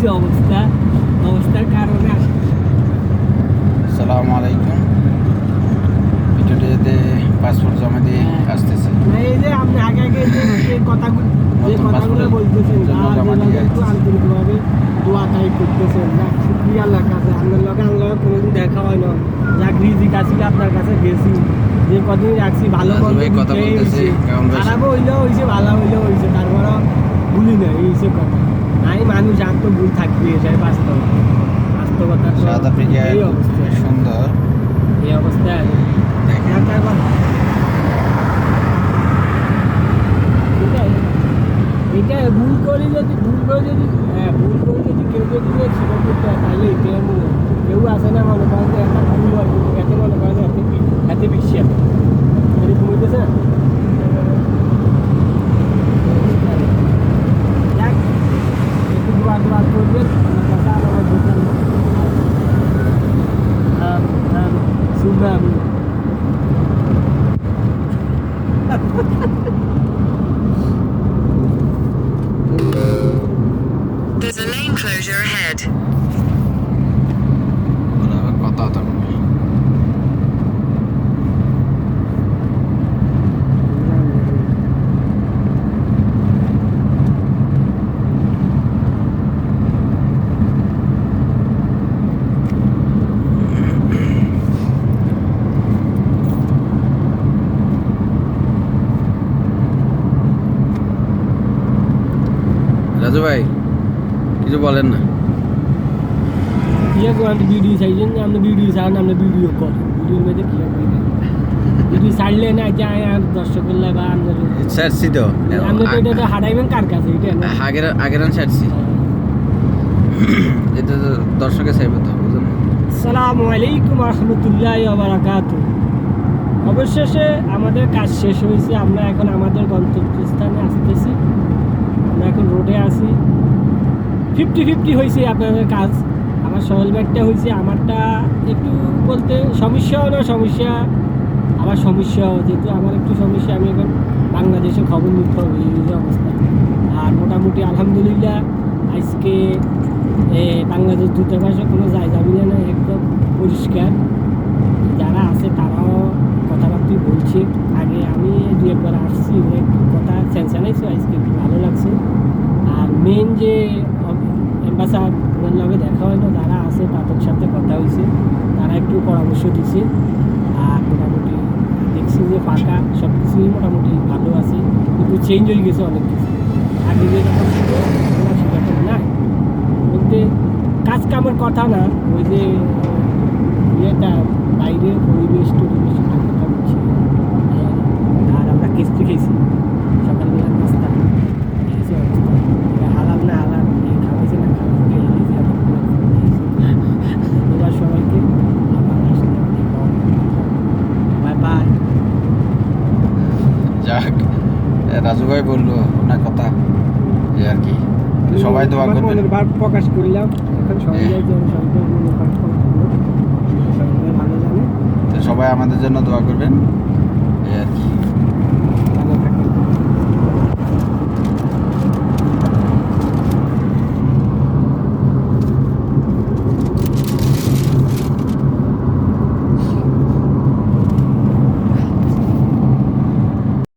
হয়েছে অবস্থা? অবস্থার কারণে আসি আসসালামু আলাইকুম। ভিডিওটিতে পাসপোর্ট জমা দিয়ে আসতেছে। না, এই যে আপনি আগে আগে যে যে কথাগুলো যে কথাগুলো বলতেছেন। আন্তরিকভাবে দোয়া তাই করতেছেন। না শুক্রিয়া আল্লাহর কাছে। আপনার লগে আল্লাহ কোনোদিন দেখা হয় না। রিজিক আসলে আপনার কাছে? গেছি। যে কদিন রাখছি ভালো কথা বলতেছে। খারাপও হইলেও হয়েছে ভালো হইলেও হয়েছে তারপরও ভুলি না এই হচ্ছে কথা। আমি মানুষ আর তো ভুল থাকবে এটাই বাস্তব বাস্তবতা সাউথ আফ্রিকা এই অবস্থা সুন্দর। এই অবস্থায় দেখেন এটা ভুল করে যদি ভুল করে যদি হ্যাঁ ভুল করে যদি কেউ যদি ছিল করতে তাহলে না। কেউ আসে না মনে করেন একটা ভুল হয় There's a lane closure ahead. Raju ভাই কিছু বলেন না। ইয়ে করে ভিডিও চাইছেন যে আমরা ভিডিও চান আমরা ভিডিও কর ভিডিওর মধ্যে কি ভিডিও ছাড়লে না আর লাগা আমরা ছাড়ছি তো আমরা তো এটা হারাইবেন কার কাছে? এটা আগের আগের ছাড়ছি এটা তো দর্শকে চাইবে তো বুঝলেন? আসসালামু আলাইকুম রহমতুল্লাহ বারাকাতু অবশেষে আমাদের কাজ শেষ হয়েছে। আমরা এখন আমাদের গন্তব্যস্থানে আসতেছি আমরা এখন রোডে আছি ফিফটি ফিফটি হয়েছে আপনাদের কাজ। আমার সহল ব্যাগটা হয়েছে আমারটা একটু বলতে সমস্যাও না সমস্যা? আমার সমস্যাও যেহেতু আমার একটু সমস্যা, আমি এখন বাংলাদেশে খবর নিতে হবে এই অবস্থা। আর মোটামুটি আলহামদুলিল্লাহ, আজকে বাংলাদেশ দূতাবাসে কোনো জায়গা না একদম পরিষ্কার। যারা আছে তারাও কথাবার্তা বলছে। আগে আমি দু একবার আসছি কথা স্যানসানাইছে আজকে একটু ভালো লাগছে। আর মেন যে অ্যাম্বাসার ওদের লগে দেখা না যারা আছে তাদের সাথে কথা হয়েছে, তারা একটু পরামর্শ দিছে। আর মোটামুটি দেখছি যে ফাঁকা সব কিছুই মোটামুটি ভালো আছে, কিন্তু চেঞ্জ হয়ে গেছে অনেক কিছু। আগে যেরকম ছিল বলতে কাজ কামের কথা না, ওই যে, ইয়েটা বাইরের পরিবেশ টরিবেশ আর আমরা কিস্তি খেয়েছি। রাজু ভাই বলল ওনার কথা এই আর কি। সবাই দোয়া করবেন। ভাব প্রকাশ করলাম। এখন সবাই সবাই আমাদের জন্য দোয়া করবেন।